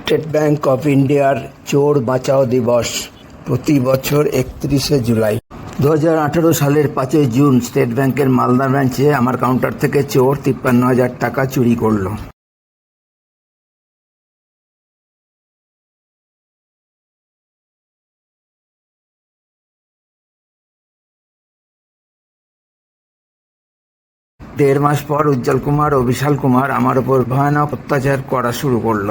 State bank of ইন্ডিয়ার চোর বাঁচাও দিবস প্রতি বছর একত্রিশে জুলাই। দু হাজার আঠেরো সালের পাঁচই জুন স্টেট ব্যাংকের মালদা ব্রাঞ্চে আমার কাউন্টার থেকে চোর তিপ্পান্ন হাজার টাকা চুরি করল। দেড় মাস পর উজ্জ্বল কুমার ও বিশাল কুমার আমার উপর ভয়ানক অত্যাচার করা শুরু করল।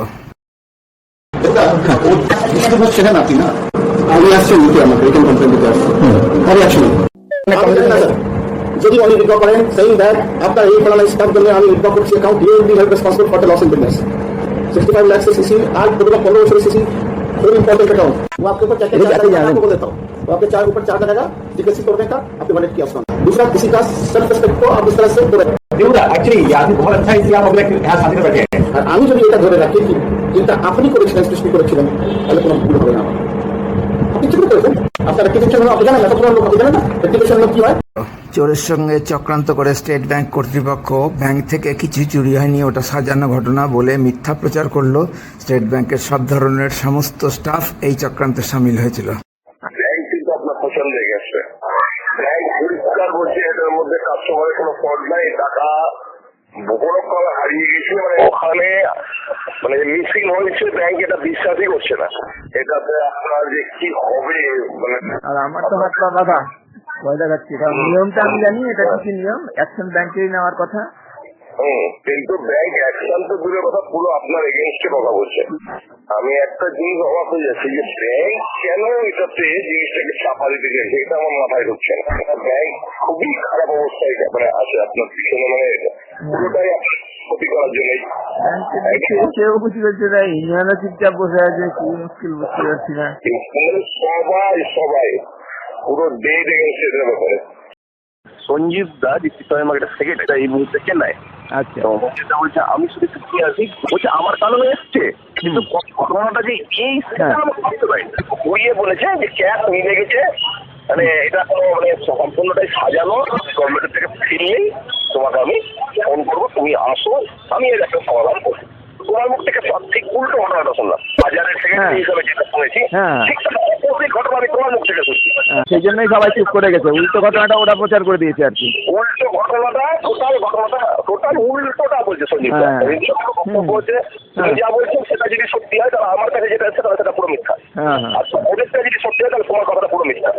ডিস্টার্ব হচ্ছে কেন আপনি না আমি আসছি নিতে আমাকে রিটার্ন কমপ্লেন দিতে আসছি পরে আসুন যদি উনি উইথড্র করেন সেইং দ্যাট আপনার এই ফলানা স্টাফ জন্য আমি উইথড্র করছি account you will be help responsible for the loss in business sixty five lakhs CC आज टोटल पंद्रह बछर सीसी वेरी इंपॉर्टेंट अकाउंट वो आपके ऊपर क्या क्या चार्ज आपको बोल देता हूँ वो आपके चार ऊपर चार्ज लगेगा डिकेसी करने का आपके वॉलेट की ऑप्शन दूसरा किसी का सेल्फ रेस्पेक्ट को आप इस तरह से बोले देखो एक्चुअली ये आदमी बहुत अच्छा है इसलिए आप अपने यहाँ साथी में बैठे हैं আর আমি যদি এটা ধরে রাখি কি যেটা আপনি করেছিলেন সৃষ্টি করেছিলেন তাহলে কোনো ভুল হবে না। আপনি ঠিক করেছেন আপনার রেপুটেশন আপনি জানেন না লোক আপনি জানেন না? রেপুটেশন কি হয়? চোরের সঙ্গে চক্রান্ত করে স্টেট ব্যাংক কর্তৃপক্ষ ব্যাংক থেকে কিছু চুরি হয়নি ওটা সাজানো ঘটনা বলে মিথ্যা প্রচার করল। স্টেট ব্যাংকের সব ধরনের সমস্ত স্টাফ এই চক্রান্তে সামিল হয়েছিল। ব্যাংক কিন্তু আপনার পছন্দ হয়ে গেছে। ব্যাংক পরিষ্কার বলছে এটার মধ্যে কাস্টমারের কোনো ফল্ট নাই টাকা বড় হারিয়ে গেছে মানে ওখানে মানে মিসিং হয়েছে ব্যাংক এটা বিশ্বাসই করছে না। এটাতে আপনার যে কি হবে মানে আর আমার তো হাত পা বাঁধা। ভয় দেখাচ্ছি। কারণ নিয়মটা আমি জানি এটা কি নিয়ম? অ্যাকশন ব্যাংকেই নেওয়ার কথা। কিন্তু ব্যাংক অ্যাকশন তো দূরের কথা পুরো আপনার এগেনস্টে কথা বলছে। আমি একটা জিনিস অবাক হয়ে যাচ্ছি যে ব্যাংক কেন এটাতে জিনিসটাকে চাপা দিতে চাইছে এটা আমার মাথায় ঢুকছে না। ব্যাংক খুবই খারাপ অবস্থায় মানে আছে আপনার পিছনে মানে পুরোটাই আপনার ক্ষতি করার জন্যই। ব্যাংকে কেউ কিছু করছে না ইউনিয়নও চুপচাপ বসে আছে কি মুশকিল বুঝতে পারছি না। সবাই সবাই পুরো ডেট এগেনস্ট এটার ব্যাপারে। সঞ্জীব দা ডিস্ট্রিক্ট মার্কেটের সেক্রেটারি এই মুহূর্তে চেন্নাই আচ্ছা। তো যেটা বলছে আমি শুধু কি আছি বলছে আমার কারণে এসছে। কিন্তু ঘটনাটা যে এই সেটা হ্যাঁ। আমি বুঝতে পারি ঘুরিয়ে বলেছে যে ক্যাশ মিলে গেছে। মানে এটা কোনো মানে সম্পূর্ণটাই সাজানো। গভর্নমেন্টের থেকে ফিরলেই তোমাকে আমি ফোন করব। তুমি আসো। আমি এর একটা সমাধান করব। তোমার মুখ থেকে সব ঠিক উল্টো ঘটনাটা শুনলাম। বাজারের হ্যাঁ। হিসাবে যেটা শুনেছি হ্যাঁ। ঠিক ঘটনা আমি তোমার মুখ থেকে সেই জন্যই সবাই চুপ করে গেছে উল্টো ঘটনাটা ওরা প্রচার করে দিয়েছে আর কি উল্টো ঘটনাটা টোটাল ঘটনাটা টোটাল উল্টোটা বলছে সঞ্জীব। হ্যাঁ। তুমি হ্যাঁ। যা বলছে সেটা যদি সত্যি হয় তাহলে আমার কাছে যেটা আছে তাহলে সেটা পুরো মিথ্যা হ্যাঁ আর ওদেরটা যদি সত্যি হয় তাহলে তোমার কথাটা পুরো মিথ্যা